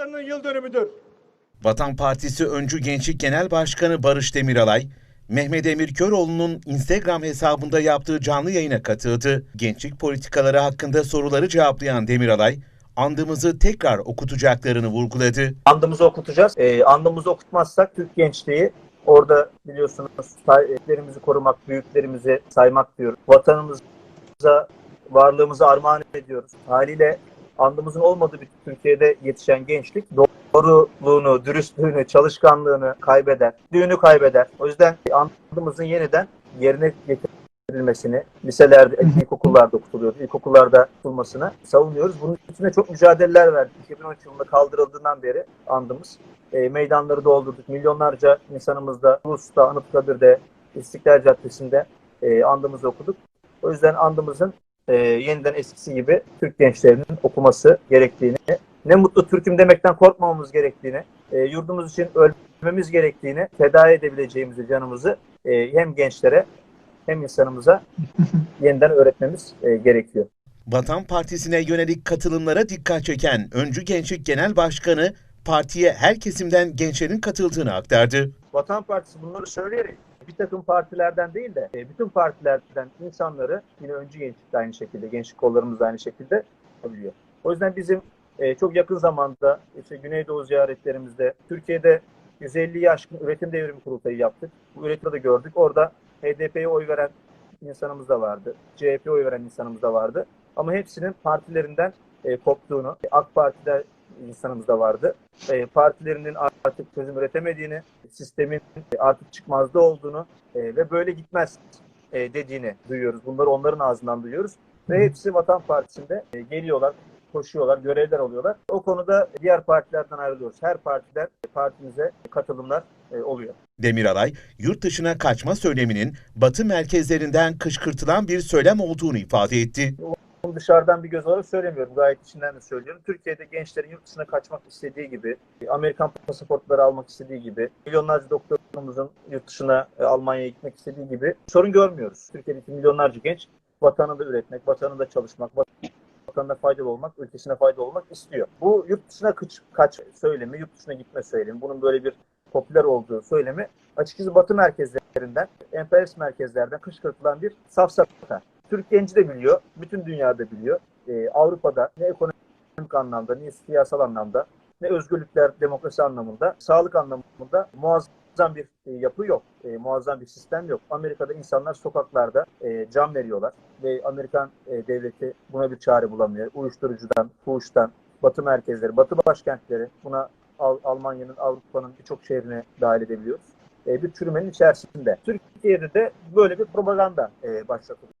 Başlarının yıl dönümüdür. Vatan Partisi Öncü Gençlik Genel Başkanı Barış Demiralay, Mehmet Emir Köroğlu'nun Instagram hesabında yaptığı canlı yayına katıldı. Gençlik politikaları hakkında soruları cevaplayan Demiralay, andımızı tekrar okutacaklarını vurguladı. andımızı okutacağız. E, andımızı okutmazsak Türk gençliği orada biliyorsunuz sahiplerimizi korumak, büyüklerimizi saymak diyoruz. Vatanımıza, varlığımıza armağan ediyoruz. Haliyle andımızın olmadığı bir Türkiye'de yetişen gençlik doğruluğunu, dürüstlüğünü, çalışkanlığını kaybeder. Düğünü kaybeder. O yüzden andımızın yeniden yerine getirilmesini, liselerde, ilkokullarda okutuluyor, ilkokullarda tutulmasını savunuyoruz. Bunun içinde çok mücadeleler verdik. 2013 yılında kaldırıldığından beri andımız. E, meydanları doldurduk. Milyonlarca insanımız da Ulus'ta, Anıtkabir'de, İstiklal Caddesi'nde e, andımızı okuduk. O yüzden andımızın e, yeniden eskisi gibi Türk gençlerinin okuması gerektiğini, ne mutlu Türk'üm demekten korkmamamız gerektiğini, e, yurdumuz için ölmemiz gerektiğini, feda edebileceğimizi canımızı e, hem gençlere hem insanımıza yeniden öğretmemiz e, gerekiyor. Vatan Partisi'ne yönelik katılımlara dikkat çeken Öncü Gençlik Genel Başkanı, partiye her kesimden gençlerin katıldığını aktardı. Vatan Partisi bunları söyleyerek bir takım partilerden değil de e, bütün partilerden insanları yine öncü gençlik de aynı şekilde, gençlik kollarımız da aynı şekilde biliyor. O yüzden bizim e, çok yakın zamanda işte Güneydoğu ziyaretlerimizde Türkiye'de 150'yi aşkın üretim devrimi kurultayı yaptık. Bu üretimi de gördük. Orada HDP'ye oy veren insanımız da vardı. CHP'ye oy veren insanımız da vardı. Ama hepsinin partilerinden e, koptuğunu, AK Parti'de insanımız da vardı. E, partilerinin artık çözüm üretemediğini, sistemin artık çıkmazda olduğunu e, ve böyle gitmez e, dediğini duyuyoruz. Bunları onların ağzından duyuyoruz. Ve hepsi Vatan Partisi'nde e, geliyorlar, koşuyorlar, görevler alıyorlar. O konuda diğer partilerden ayrılıyoruz. Her partiden partimize katılımlar e, oluyor. Demiralay, yurt dışına kaçma söyleminin Batı merkezlerinden kışkırtılan bir söylem olduğunu ifade etti. Bunu dışarıdan bir göz olarak söylemiyorum. Gayet içinden de söylüyorum. Türkiye'de gençlerin yurt dışına kaçmak istediği gibi, Amerikan pasaportları almak istediği gibi, milyonlarca doktorumuzun yurt dışına e, Almanya'ya gitmek istediği gibi sorun görmüyoruz. Türkiye'deki milyonlarca genç vatanında üretmek, vatanında çalışmak, vatanına faydalı olmak, ülkesine faydalı olmak istiyor. Bu yurt dışına kaç, kaç söylemi, yurt dışına gitme söylemi, bunun böyle bir popüler olduğu söylemi açıkçası Batı merkezlerinden, emperyalist merkezlerden kışkırtılan bir safsata. Türk genci de biliyor, bütün dünyada biliyor. Ee, Avrupa'da ne ekonomik anlamda, ne siyasal anlamda, ne özgürlükler, demokrasi anlamında, sağlık anlamında muazzam bir e, yapı yok. E, muazzam bir sistem yok. Amerika'da insanlar sokaklarda e, can veriyorlar ve Amerikan e, devleti buna bir çare bulamıyor. Uyuşturucudan, fuhuştan, batı merkezleri, batı başkentleri buna Al- Almanya'nın, Avrupa'nın birçok şehrine dahil edebiliyoruz. E, bir çürümenin içerisinde. Türkiye'de de böyle bir propaganda e, başlatılıyor.